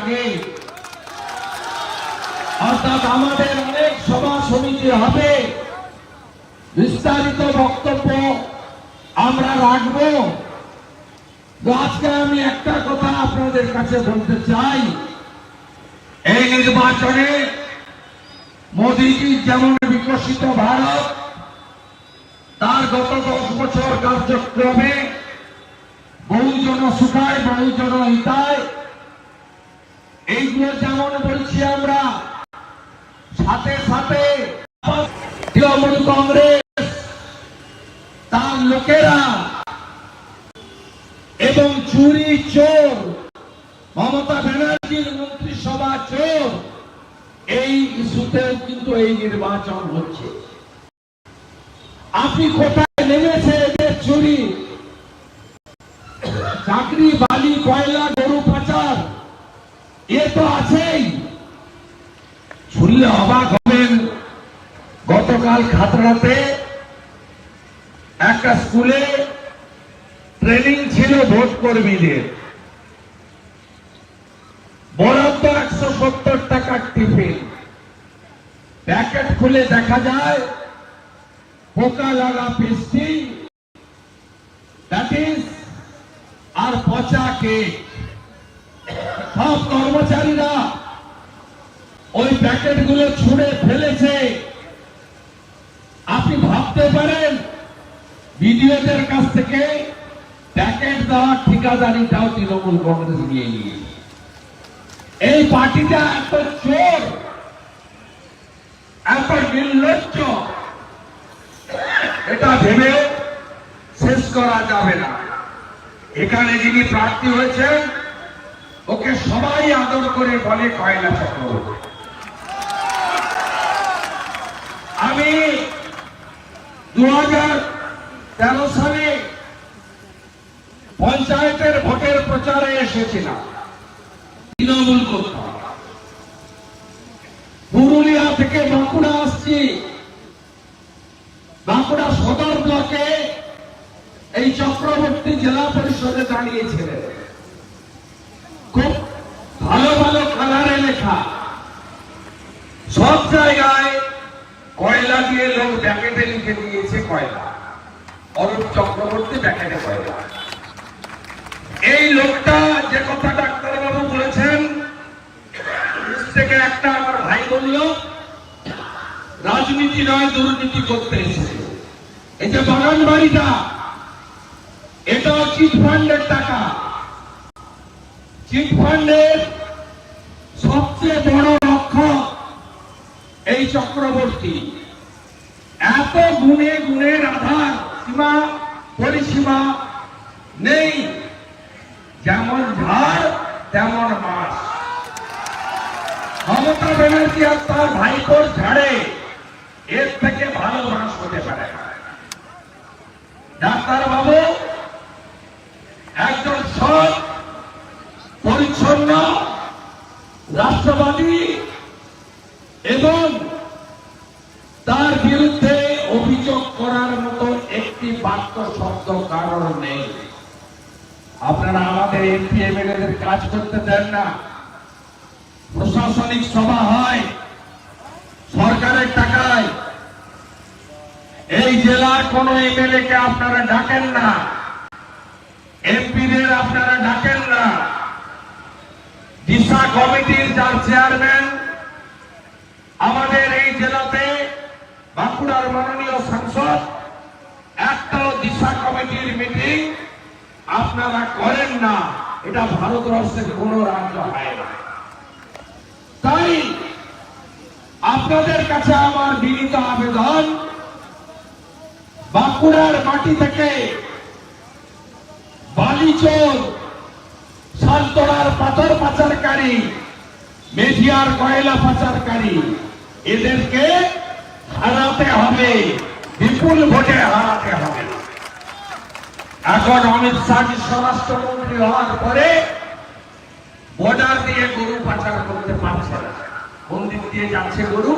আগে অর্থাৎ আমাদের অনেক সভা সমিতি হবে। বিস্তারিত বক্তব্য আমরা রাখব। আজকে আমি একটা কথা আপনাদের কাছে বলতে চাই। এই নির্বাচনে মোদীজি যেমন বিকশিত ভারত, তার গত দশ বছর কার্যক্রমে বহুজন সুখায় বহুজন হিতায় এইগুলো যেমন বলছি আমরা, সাথে সাথে তৃণমূল কংগ্রেস, তার লোকেরা এবং চুরি চোর, মমতা ব্যানার্জির মন্ত্রিসভা চোর, এই ইস্যুতেও কিন্তু এই নির্বাচন হচ্ছে। আপনি কোথায় নেমেছে এদের চুরি? চাকরি বালি কয়লা এ গতকাল খাতড়াতে একটা স্কুলে ট্রেনিং ছিল ভোট কর্মীদের। বরাদ্দ একশো সত্তর টাকার টিফিন। প্যাকেট খুলে দেখা যায়, পোকা লাগা পেস্টি আর পচা কেক সব কর্মচারীরা ওই প্যাকেটগুলো ছুঁড়ে ফেলেছে। আপনি ভাবতে পারেন, বিডিওদের কাছ থেকে প্যাকেট দেওয়ার ঠিকাদারিটাও তৃণমূল কংগ্রেস নিয়ে নিয়েছে এই পার্টিটা এত চোর, এত নির্লজ্জ, এটা ভেবে শেষ করা যাবে না। এখানে যিনি প্রার্থী হয়েছেন ওকে সবাই আদর করে বলে কয়লা চক্রবর্তী আমি দু সালে পঞ্চায়েতের ভোটের প্রচারে এসেছিলাম। তৃণমূল করতাম পুরুলিয়া থেকে বাঁকুড়া আসছি। বাঁকুড়া সদর ব্লকে এই চক্রবর্তী জেলা পরিষদে দাঁড়িয়েছিলেন। ভালো ভালো কালারে লেখা। সব জায়গায় কয়লা দিয়ে লোক ব্যাকেটে লিখে দিয়েছে কয়লা। অরূপ চক্রবর্তী ব্যাকেটে কয়লা। এই লোকটা যে কথা ডাক্তারবাবু বলেছেন থেকে একটা আমার ভাই বলল, রাজনীতি নয়, দুর্নীতি করতে এসেছে। এই যে বাগান বাড়িটা, এটা চিট ফান্ডের টাকা। চিট ফান্ডের সবচেয়ে বড় রক্ষক এই চক্রবর্তী। এত গুণে গুণের আধার সীমা পরিসীমা নেই। যেমন ঝাড়, তেমন মাছ। মমতা ব্যানার্জি আর তার ভাইপোর ঝাড়ে এর থেকে ভালো মাছ হতে পারে। ডাক্তার বাবু একজন সৎ, পরিচ্ছন্ন রাষ্ট্রবাদী এবং তার বিরুদ্ধে অভিযোগ করার মতো একটি বাক্য শব্দ কারণ নেই। আপনারা আমাদের এমপি এমএলএদের কাজ করতে দেন না। প্রশাসনিক সভা হয়, সরকারের টাকায়। এই জেলার কোন এমএলএ কে আপনারা ডাকেন না? এমপিদের আপনারা ডাকেন না? দিশা কমিটির যার চেয়ারম্যান আমাদের এই জেলাতে বাঁকুড়ার মাননীয় সাংসদ, একটাও দিশা কমিটির মিটিং আপনারা করেন না। এটা ভারতবর্ষের কোন রাজ্য হয় না। তাই আপনাদের কাছে আমার বিনীত আবেদন, বাঁকুড়ার মাটি থেকে বালিচোর সালতোড়ার পাথর পাচারকারী মেঘিয়ার কয়লা পাচারকারী, এদেরকে হারাতে হবে, বিপুল ভোটে হারাতে হবে। এখন অমিত শাহ স্বরাষ্ট্রমন্ত্রী হওয়ার পরে বর্ডার দিয়ে গরু পাচার করতে পারছে না। কোন দিক দিয়ে যাচ্ছে গরু?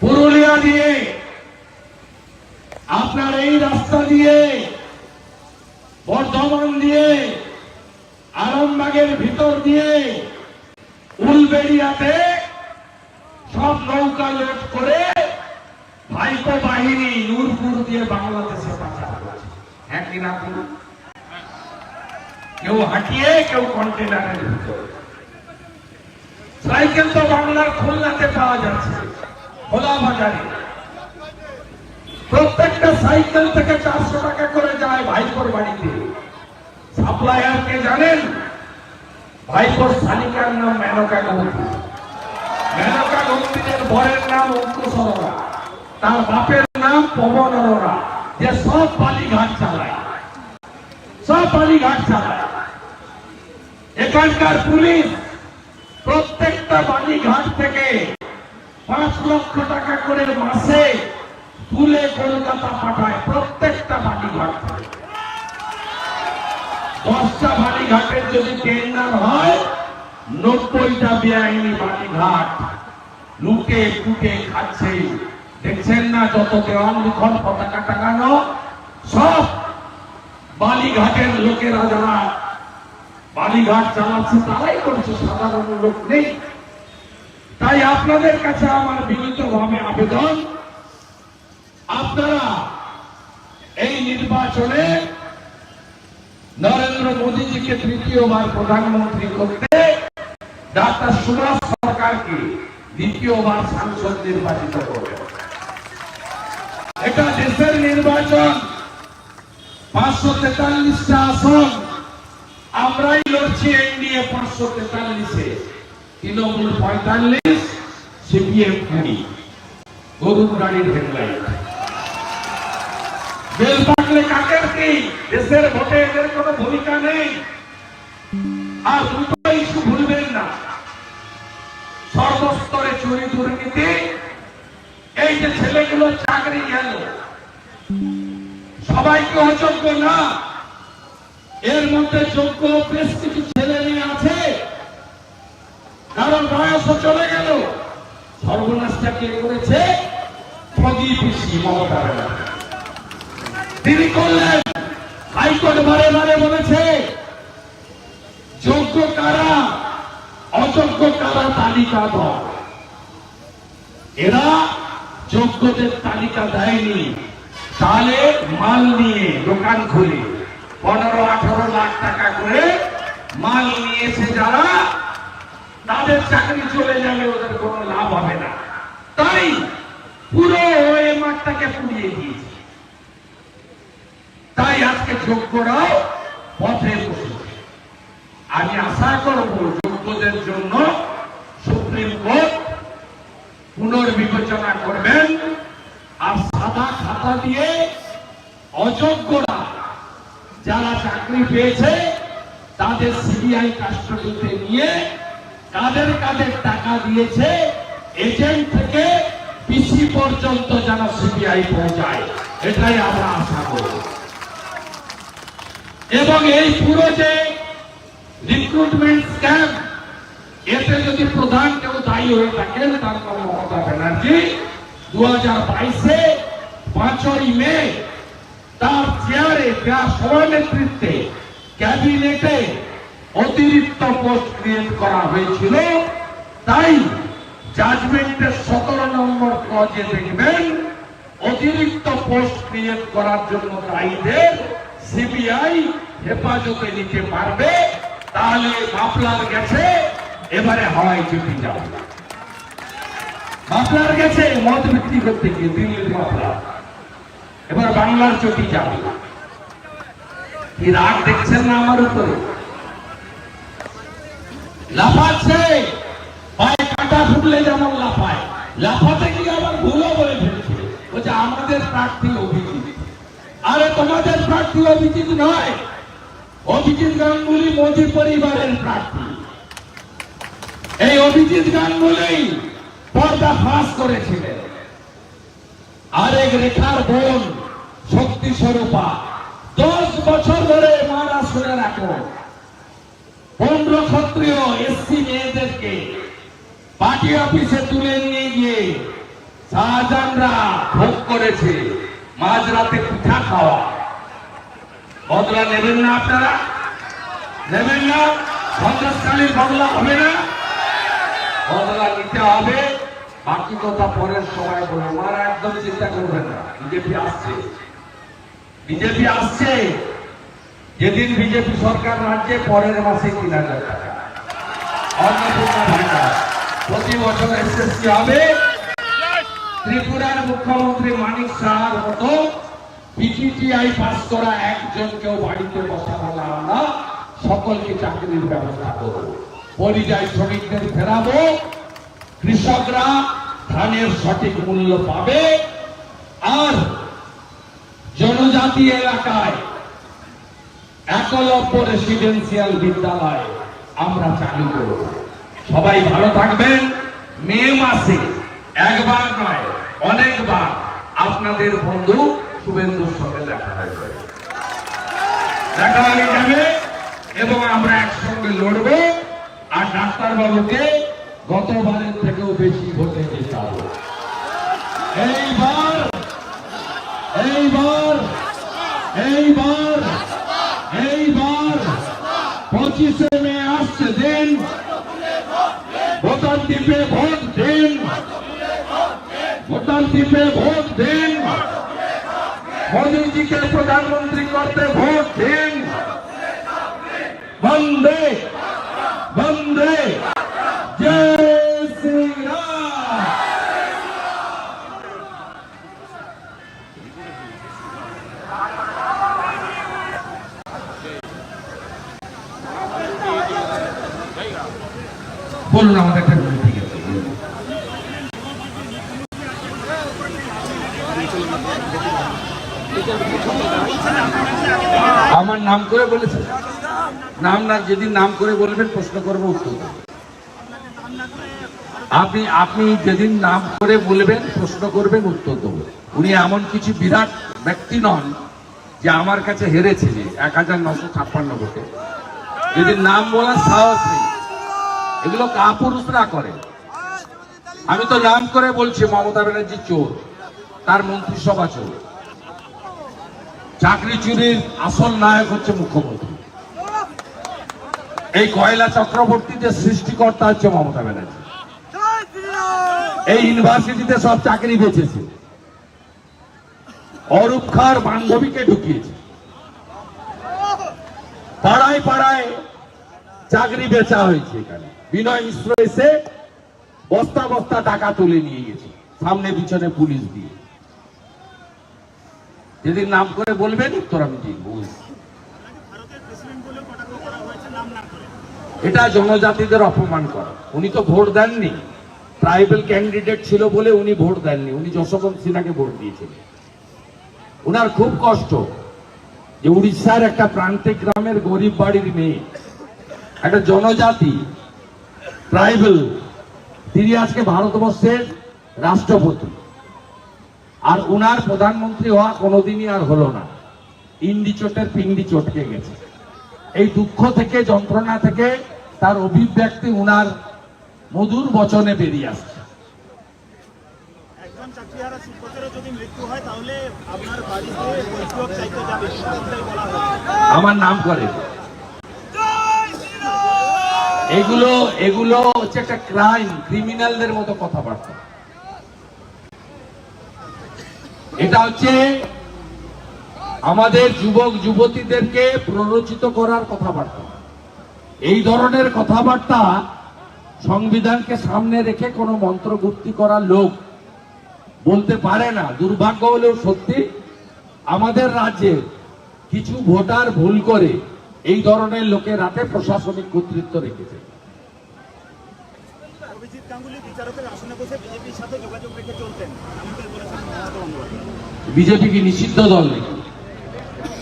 পুরুলিয়া দিয়ে। আপনার এই রাস্তা দিয়ে বর্ধমান দিয়ে, আরামবাগের ভিতর দিয়ে, উলবেড়িয়াতে সব নৌকা লোড করে ভাইকো বাহিনী নূরপুর দিয়ে বাংলাদেশে কেউ হাঁটিয়ে, কেউ কন্টেনারের ভিতরে। সাইকেল তো বাংলার খুলনাতে পাওয়া যাচ্ছে। খোলা বাজারে। প্রত্যেকটা সাইকেল থেকে চারশো টাকা করে যায় ভাইপোর বাড়িতে। সাপ্লায়ার কে জানেন? ভাইপোর শালিকার নাম মেনকা গৌতম মেনকা গৌতমের বরের নাম অঙ্কুশ অরোরা তার বাপের নাম পবন অরোরা। যে সব বালিঘাট চালায়। সব বালিঘাট চালায়। এখানকার পুলিশ প্রত্যেকটা বালিঘাট থেকে পাঁচ লক্ষ টাকা করে মাসে তুলে কলকাতা পাঠায় প্রত্যেকটা বালিঘাট থেকে দশটা বালিঘাটের যদি টেন্ডার হয়, নব্বইটা বেআইনি বালিঘাট লুটে ফুটে খাচ্ছে। দেখছেন না যত দেওয়াল লিখন পতাকা টাঙানো? সব বালিঘাটের লোকেরা যারা বালিঘাট চালাচ্ছে, তারাই করছে সাধারণ লোক নেই। তাই আপনাদের কাছে আমার বিনীত ভাবে আবেদন আপনারা এই নির্বাচনে নরেন্দ্র মোদীজিকে তৃতীয়বার প্রধানমন্ত্রী করতে ডাক্তার সুভাষ সরকারকে দ্বিতীয়বার সাংসদ নির্বাচিত করবে এটা দেশের নির্বাচন। পাঁচশো তেতাল্লিশটা আসন। আমরাই লড়ছি এনডিএ পাঁচশো তেতাল্লিশে। তৃণমূল পঁয়তাল্লিশ, সিপিএম কুড়ি। গরুর গাড়ির হেডলাইট। বেল পাকলে কাকের কি? দেশের ভোটে এদের কোনো ভূমিকা নেই। আর দুটো ইস্যু ভুলবেন না। সর্বস্তরে চুরি দুর্নীতি। এই যে ছেলেগুলো চাকরি গেল। সবাইকে অযোগ্য না। এর মধ্যে যোগ্য বেশ কিছু ছেলে মেয়ে আছে। কারণ বয়সও চলে গেল। সর্বনাশটা কে করেছে? ঠগি পিসি মমতা ব্যানার্জি। তিনি করলেন। হাইকোর্ট বারে বারে বলেছে, যোগ্য কারা, অযোগ্য কারা তালিকা দাও। এরা যোগ্যদের তালিকা দেয়নি। তাহলে মাল নিয়ে দোকান খুলে, পনেরো, আঠারো লাখ টাকা করে মাল নিয়েছে যারা, তাদের চাকরি চলে যাবে ওদের কোনো লাভ হবে না। তাই পুরো ওই মাঠটাকে পুড়িয়ে দিয়েছে। তাই আজকে যোগ্যরাও পথে আমি আশা করব যোগ্যদের জন্য সুপ্রিম কোর্ট পুনর্বিবেচনা করবেন আর সাদা খাতা দিয়ে অযোগ্যরা যারা চাকরি পেয়েছে, তাদের সিবিআই কাস্টডিতে নিয়ে কাদের কাদের টাকা দিয়েছে, এজেন্ট থেকে পিসি পর্যন্ত যেন সিবিআই পৌঁছায়। এটাই আমরা আশা করব। এবং এই পুরো যে রিক্রুটমেন্ট স্ক্যাম এতে যদি প্রধান কেউ দায়ী হয়ে থাকেন, তার নাম মমতা ব্যানার্জি। দু হাজার বাইশে পাঁচই মে তার চেয়ারে তার সভানেতৃত্বে ক্যাবিনেটে অতিরিক্ত পোস্ট ক্রিয়েট করা হয়েছিল, তাই জাজমেন্টের সতেরো নম্বর ক্লজে দেখবেন, অতিরিক্ত পোস্ট ক্রিয়েট করার জন্য দায়ীদের সিবিআই হেফাজতে নিতে পারবে, তাহলে মাফলার গেছে, এবারে হাওয়াই চুটি যাবে মাফলার গেছে, মদ বিক্রি করতে গিয়ে দিল্লির মাফলার। এবার বাংলার চটি যাবে কি রাগ দেখছেন না আমার উপরে? লাফাচ্ছে, পায়ে কাঁটা ফুটলে যেমন লাফায়। লাফাতে গিয়ে আবার ভুলও বলে ফেলছে। বলছে, আমাদের প্রার্থী অভিজিৎ। আরে তোমাদের প্রার্থী অভিজিৎ নয়। অভিজিৎ গাঙ্গুলি মোদী পরিবারের প্রার্থী। এই অভিজিৎ গাঙ্গুলি পর্দা ফাঁস করেছিলেন। আরেক রেখার বোন শক্তি স্বরূপা, দশ বছর ধরে মারা শুনে রাখো। পনেরো ক্ষত্রিয় এসসি মেয়েদেরকে পার্টি অফিসে তুলে নিয়ে গিয়ে শাহজাহানরা ভোগ করেছে। মাঝরাতে পিঠা খাওয়া। বদলা নেবেন না আপনারা? নেবেন না? সন্ত্রাসকালীর বদলা হবে না? বদলা নিতে হবে। বাকি কথা পরের সময় বলে আমার একদম চিন্তা করবেন না। বিজেপি আসছে। বিজেপি আসছে। যেদিন বিজেপি সরকার রাজ্যে পরের মাসে তিন হাজার টাকা। অন্নপূর্ণা ভান্ডার। প্রতি বছর এসএসসি হবে। ত্রিপুরার মুখ্যমন্ত্রী মানিক সাহার মতো পিপিটিআই পাস করা একজনকেও বাড়িতে বসাবো না আমরা। সকলকে চাকরির ব্যবস্থা করব। পরিযায়ী শ্রমিকদের ফেরাবো। কৃষকরা ধানের সঠিক মূল্য পাবে। আর জনজাতি এলাকায় একলব্য রেসিডেন্সিয়াল বিদ্যালয় আমরা চালু করব। সবাই ভালো থাকবেন। মে মাসে একবার নয়, অনেকবার আপনাদের বন্ধু শুভেন্দুর সঙ্গে দেখা হয়ে যাবে দেখা হয়ে যাবে এবং আমরা একসঙ্গে লড়ব, আর ডাক্তারবাবুকে গতবারের থেকেও বেশি ভোটে জেতাবো এইবার এইবার এইবার এইবার পঁচিশে মে আসছে দিন। ভোটার দ্বীপে ভোট। দ্বীপে ভোট দিন। মোদীজিকে প্রধানমন্ত্রী করতে ভোট দিন বন্দে বন্দে জয় শ্রীরাম বলুন আমাদের একটা ঠিক আছে আমার নাম করে বলেছে। নাম না যেদিন নাম করে বলবেন, প্রশ্ন করব উত্তর আপনি আপনি যেদিন নাম করে বলবেন, প্রশ্ন করবেন, উত্তর দেবো। উনি এমন কিছু বিরাট ব্যক্তি নন যে আমার কাছে হেরেছে যে এক হাজার নশো ছাপ্পান্ন ভোটে। যেদিন নাম বলার সাহস নেই। এগুলো কাপুরুষরা করে। আমি তো নাম করে বলছি, মমতা ব্যানার্জি চোর, তার মন্ত্রিসভা চোর। চাকরি চুরির আসল নায়ক হচ্ছে মুখ্যমন্ত্রী। এই কয়লা চক্রবর্তীদের সৃষ্টিকর্তা হচ্ছে মমতা ব্যানার্জি। এই ইউনিভার্সিটিতে সব চাকরি বেঁচেছে। অরূপ খার বান্ধবীকে ঢুকিয়েছে। পাড়ায় পাড়ায় চাকরি বেচা হয়েছে এখানে। বিনয় মিশ্র এসে বস্তা বস্তা টাকা তুলে নিয়ে গেছে। সামনে পিছনে পুলিশ দিয়ে। যেদিন নাম করে বলবেন, উত্তর আমি দিব। এটা জনজাতিদের অপমান করা। উনি তো ভোট দেননি। ট্রাইবেল ক্যান্ডিডেট ছিল বলে উনি ভোট দেননি। উনি যশবন্ত সিনহাকে ভোট দিয়েছিলেন। ওনার খুব কষ্ট যে উড়িষ্যার একটা প্রান্তিক গ্রামের গরিব বাড়ির মেয়ে, একটা জনজাতি ট্রাইবেল, তিনি আজকে ভারতবর্ষের রাষ্ট্রপতি। আর উনার প্রধানমন্ত্রী হওয়া কোনোদিনই আর হলো না। ইন্ডি চোটের পিন্ডি চটকে গেছে। এই দুঃখ থেকে যন্ত্রণা থেকে তার অভিব্যক্তি উনার মধুর বচনে বেরিয়ে আসছে। আমার নাম করে। এগুলো এগুলো হচ্ছে একটা ক্রাইম ক্রিমিনালদের মতো কথাবার্তা। এটা হচ্ছে আমাদের যুবক যুবতীদেরকে প্ররোচিত করার কথাবার্তা। এই ধরনের কথাবার্তা সংবিধানকে সামনে রেখে কোনো মন্ত্রগুপ্তি করার লোক বলতে পারে না। দুর্ভাগ্য হলেও সত্যি আমাদের রাজ্যে কিছু ভোটার ভুল করে এই ধরনের লোকের হাতে প্রশাসনিক কর্তৃত্ব রেখেছে। অভিজিৎ গাঙ্গুলি বিচারকের আসনে বসে বিজেপির সাথে যোগাযোগ রেখে চলতেন এমনটাই বলেছেন মমতা বিজেপি কি নিষিদ্ধ দল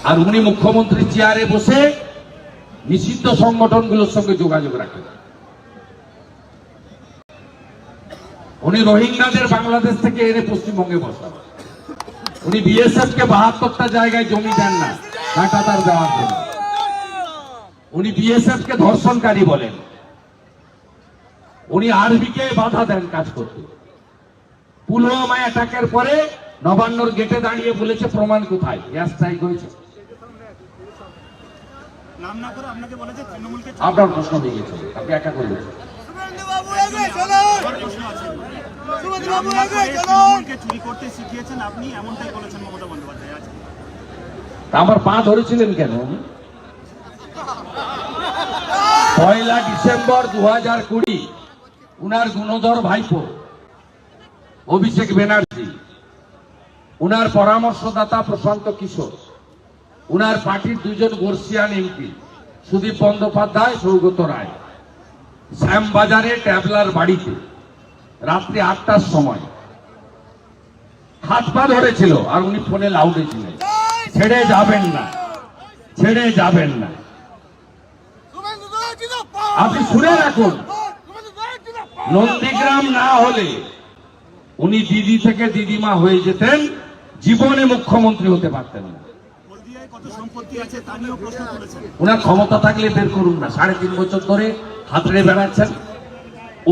আর উনি মুখ্যমন্ত্রী চেয়ারে বসে নিষিদ্ধ সংগঠনগুলোর সঙ্গে যোগাযোগ রাখেন। উনি রোহিঙ্গাদের বাংলাদেশ থেকে এনে পশ্চিমবঙ্গে বসান উনি বিএসএফ কে বাহাত্তরটা জায়গায় জমি দেন না কাঁটাতার দেওয়ার জন্য। উনি বিএসএফ কে ধর্ষণকারী বলেন। উনি আরবি কে বাধা দেন কাজ করতে। পুলওয়ামা অ্যাটাকের পরে নবান্নর গেটে দাঁড়িয়ে বলেছে প্রমাণ কোথায়? এয়ার স্ট্রাইক হয়েছে আপনার প্রশ্ন গেছে আপনি একা করবেন বাবু আগে চলুন। আমার প্রশ্ন আছে। সুমন নাম বাবু না আগে করে আমার পা ধরেছিলেন কেন? পয়লা ডিসেম্বর দু হাজার কুড়ি উনার গুণধর ভাইপো অভিষেক ব্যানার্জি। উনার পরামর্শদাতা প্রশান্ত কিশোর। উনার পার্টির দুজন বর্ষিয়ান এমপি, সুদীপ বন্দ্যোপাধ্যায়, সৌগত রায়। শ্যামবাজারে ট্যাবলার বাড়িতে, রাত্রি আটটার সময়। হাত পা ধরেছিল, আর উনি ফোনে লাউডে ছিলেন। ছেড়ে যাবেন না, ছেড়ে যাবেন না। আপনি শুনে রাখুন, নন্দীগ্রাম না হলে উনি দিদি থেকে দিদিমা হয়ে যেতেন। জীবনে মুখ্যমন্ত্রী হতে পারতেন না। উনার ক্ষমতা থাকলে বের করুন না সাড়ে তিন বছর ধরে হাতড়ে বেড়াচ্ছেন।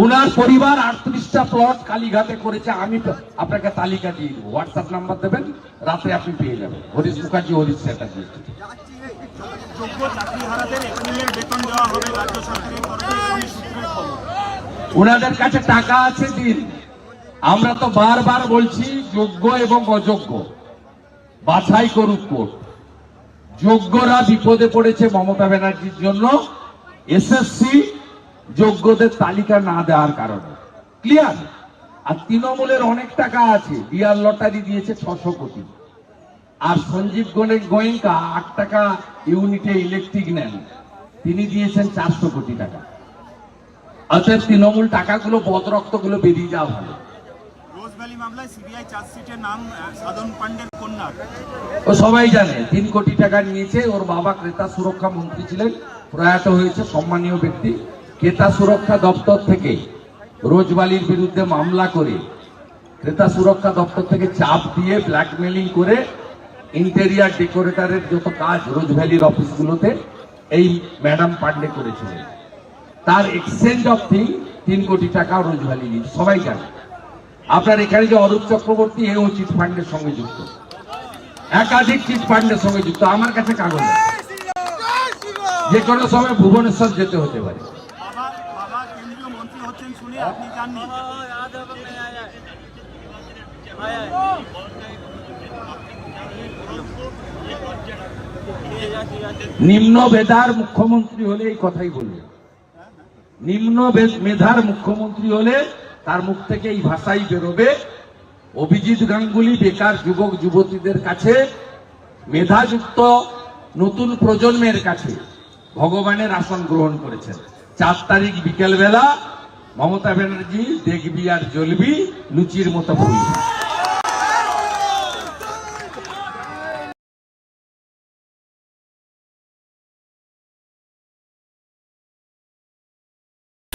উনার পরিবার আটত্রিশটা প্লট কালীঘাটে করেছে আমি আপনাকে তালিকা দিয়ে দেবো। হোয়াটসঅ্যাপ নাম্বার দেবেন রাতে আপনি পেয়ে যাবেন। হরিশ মুখার্জি হরিশ চ্যাটার্জি। ওনাদের কাছে টাকা আছে দিন। আমরা তো বারবার বলছি, যোগ্য এবং অযোগ্য। বাছাই করুক কোর্ট। যোগ্যরা বিপদে পড়েছে মমতা ব্যানার্জির জন্য। এসএসসি যোগ্যদের তালিকা না দেওয়ার কারণে। ক্লিয়ার আর তৃণমূলের অনেক টাকা আছে। বিয়ার লটারি দিয়েছে ছশো কোটি। আর সঞ্জীব গোয়েঙ্কা আট টাকা ইউনিটে ইলেকট্রিক নেন। তিনি দিয়েছেন চারশো কোটি টাকা। অতএব তৃণমূল টাকাগুলো, বদরক্তগুলো বেরিয়ে যাওয়া ভালো। ও সবাই জানে, তিন কোটি টাকা নিয়েছে, ওর বাবা ক্রেতা সুরক্ষা মন্ত্রী ছিলেন, প্রয়াত হয়েছে সম্মানীয় ব্যক্তি। ক্রেতা সুরক্ষা দপ্তর থেকে রোজবালির বিরুদ্ধে মামলা করে, ক্রেতা সুরক্ষা দপ্তর থেকে চাপ দিয়ে ব্ল্যাকমেলিং করে ইন্টেরিয়ার ডেকোরেটরের যত কাজ রোজ ভ্যালির অফিসগুলোতে এই ম্যাডাম পান্ডে করেছিলেন। তার এক্সচেঞ্জ অফ থিং তিন কোটি টাকা রোজ ভ্যালি নিয়েছে সবাই জানে। আপনার এখানে যে অরূপ চক্রবর্তী, এও চিট ফান্ডের সঙ্গে যুক্ত। একাধিক চিট ফান্ডের সঙ্গে যুক্ত। আমার কাছে কাগজ। যে কোনো সময় ভুবনেশ্বর যেতে হতে পারে। নিম্ন বেদার মুখ্যমন্ত্রী হলে এই কথাই বলবে। নিম্ন মেধার মুখ্যমন্ত্রী হলে তার মুখ থেকে এই ভাষাই বেরোবে। অভিজিৎ গাঙ্গুলি, বেকার যুবক, যুবতীদের কাছে, মেধাযুক্ত নতুন প্রজন্মের কাছে ভগবানের আসন গ্রহণ করেছেন। চার তারিখ বিকেলবেলা মমতা ব্যানার্জি দেখবি আর জ্বলবি লুচির মতো ফুলবি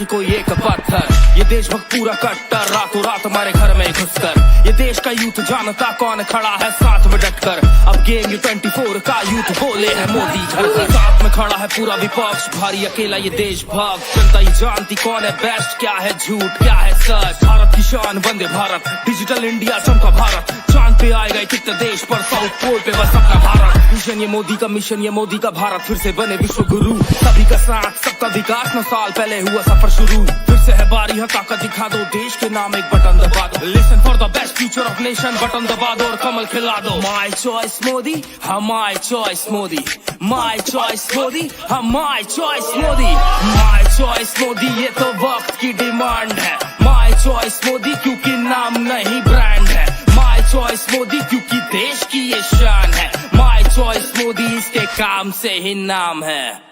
कोई एक पत्थर। ये देशभक्त पूरा कट्टर, रातों रात हमारे घर में घुसकर। ये देश का यूथ जानता कौन खड़ा है साथ में डटकर। अब गेम यू ट्वेंटी फोर का यूथ बोले है मोदी घर घर। साथ में खड़ा है पूरा विपक्ष, भारी अकेला ये देशभक्त। जनता ही जानती कौन है बेस्ट क्या है झूठ, क्या है सच। भारत की शान, वंदे भारत। डिजिटल इंडिया चमका भारत। चाँद पे आएगा ये कितने देश पर साउथ पोल पे बस अपना भारत। मिशन ये मोदी का मिशन ये मोदी का भारत। फिर से बने विश्व गुरु सभी का साथ, सबका विकास। नौ साल पहले हुआ सफ़र शुरू। फिर से है बारी है ताकत दिखा दो। देश के नाम एक बटन दबा दो। Listen for the best future of nation button दबा दो और कमल खिला दो। माई चॉइस मोदी हम my choice Modi my choice Modi हम my choice Modi my choice Modi ये तो वक्त की डिमांड है। माई चॉइस मोदी क्योंकि नाम नहीं ब्रांड है। माई चॉइस मोदी क्योंकि देश की ये शान है। माई चॉइस मोदी इसके काम से ही नाम है।